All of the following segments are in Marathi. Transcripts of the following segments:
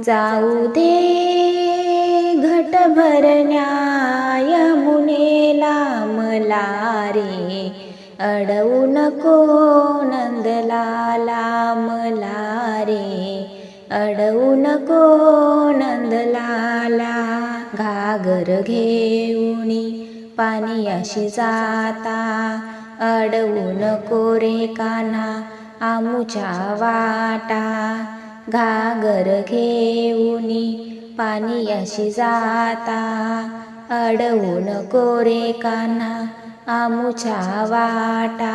जाऊ दे घट भरण्याय मुनेला मला रे अडवू नको नंदलाला मला रे अडवू नको नंदलाला घागर घेऊनी पाणी अशी जाता. अडवू नको रे काना आमुच्या वाटा. घागर घेऊनी पाणी अशी जाता. अडवून कोरे काना आमुच्या वाटा.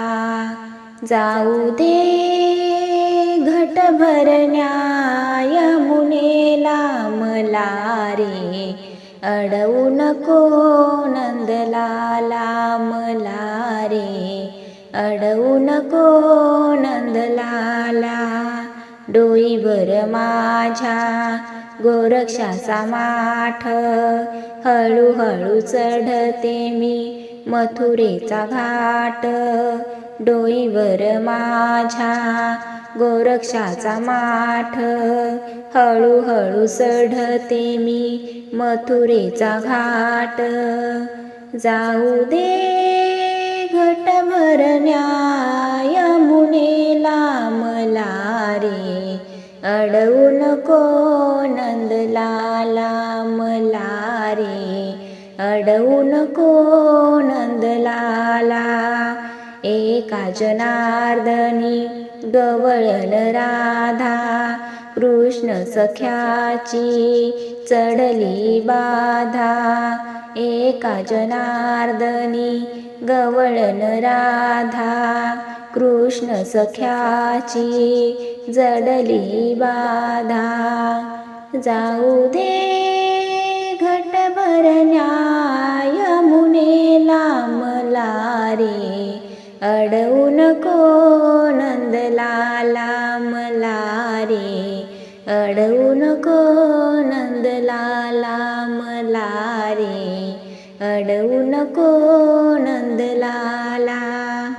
जाऊ दे घट भरण्याय मुनेला मला रे अडवू नको नंदलाला मला रे अडवू नको नंदलाला डोईवर माझ्या गोरक्षाचा माठ. हळूहळू चढते मी मथुरेचा घाट. डोईवर माझ्या गोरक्षाचा माठ. हळूहळू चढते मी मथुरेचा घाट. जाऊ दे घट भरण्याय नंदलाला मला रे अडवू नको नंदलाला एका जनार्दनी गवळण राधा कृष्ण सख्याची चढली बाधा. एका जनार्दनी गवळण राधा कृष्ण सख्याची जडली बाधा. जाऊ दे घट भरण्या अडवू नको नंदलाला मला रे अडवू नको नंदलाला